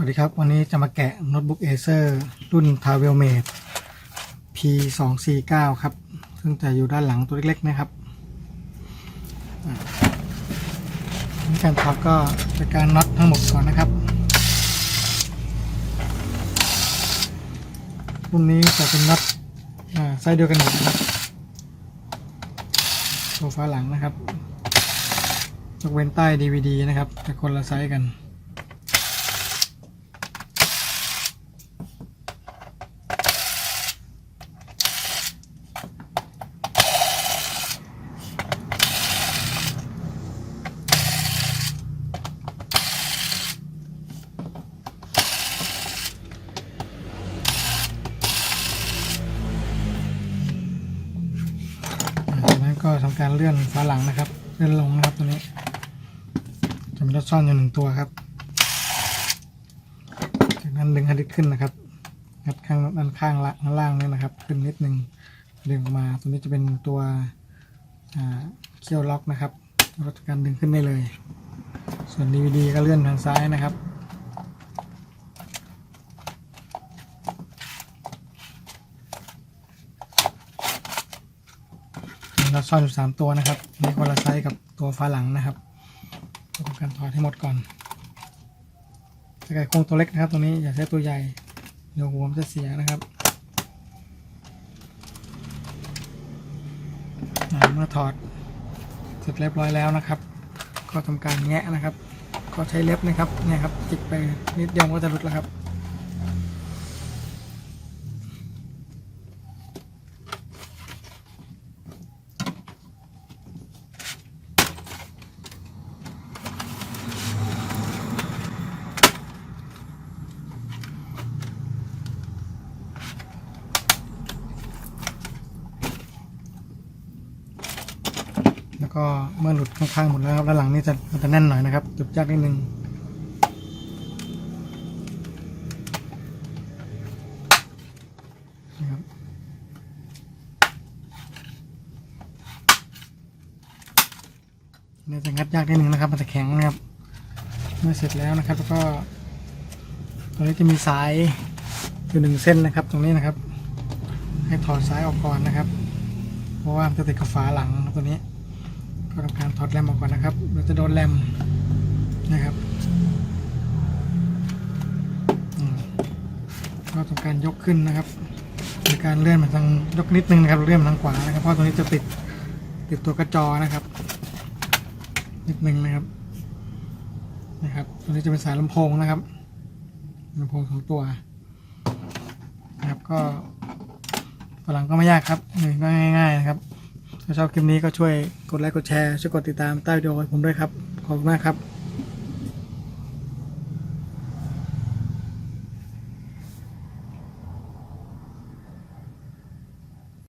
วัสดีครับ วันนี้จะมาแกะโน้ตบุ๊ก Acer รุ่น t r a v e l Mate P249 ครับ ซึ่งจะอยู่ด้านหลังตัวเล็กๆนะครับการถอดก็จัดการน็อตทั้งหมดก่อนนะครับ รุ่นนี้จะเป็นน็อตอ่าไซส์เดียวกันหมดนะครับโซฟาหลังนะครับยกเว้นใต้ DVD นะครับ แต่คนละไซส์กัน จาการเลื่อนฝาหลังนะครับ เลื่อนลงนะครับตัวนี้ จะมีรถซ่อนอยู่หนึ่งตัวครับ จากนั้นดึงฮาร์ดดิสก์ขึ้นนะครับงัดข้างด้านข้างละข้างล่างนี่นะครับ ขึ้นนิดนึงดึงออกมา ตัวนี้จะเป็นตัวเคี่ยวล็อกนะครับแล้วก็ทำการดึงขึ้นได้เลย ส่วน DVD ก็เลื่อนทางซ้ายนะครับ เราซ่อนอยู่สามตัวนะครับนี่คนละไซส์กับตัวฟ้าหลังนะครับทำการถอดให้หมดก่อนจะไก่โครงตัวเล็กนะครับ ตัวนี้อย่าใช้ตัวใหญ่เดี๋ยวหัวมันจะเสียนะครับอ่าเมื่อถอดเสร็จเรียบร้อยแล้วนะครับ ก็ทำการแงะนะครับ ก็ใช้เล็บนะครับเนี่ยครับจิกไปนิดเดียวก็จะหลุดแล้วครับ แล้วก็เมื่อหลุดข้างๆหมดแล้วครับด้านหลังนี่จะมันจะแน่นหน่อยนะครับจุดยากนิดนึงนะครับนี่จะงัดยากนิดนึงนะครับมันจะแข็งนะครับ เมื่อเสร็จแล้วนะครับ แล้วก็ตรงนี้จะมีสายอยู่หนึ่งเส้นนะครับ ตรงนี้นะครับ ให้ถอดสายออกก่อนนะครับ เพราะว่ามันจะติดกับฝาหลังตัวนี้ ก็ทำการถอดแรมออกก่อนนะครับ เราจะโดนแรมนะครับก็ทำการยกขึ้นนะครับในการเลื่อนมันทางยกนิดนึงนะครับเลื่อนมาทางขวานะครับเพราะตัวนี้จะติดติดตัวกระจอนะครับ นิดนึงนะครับนะครับตัวนี้จะเป็นสายลำโพงนะครับลำโพงสองตัวนะครับก็ฝรั่งก็ไม่ยากครับนี่ก็ง่ายๆนะครับ ถ้าชอบคลิปนี้ก็ช่วยกดไลค์กดแชร์ช่วยกดติดตามใต้วิดีโอให้ผมด้วยครับ ขอบคุณมากครับ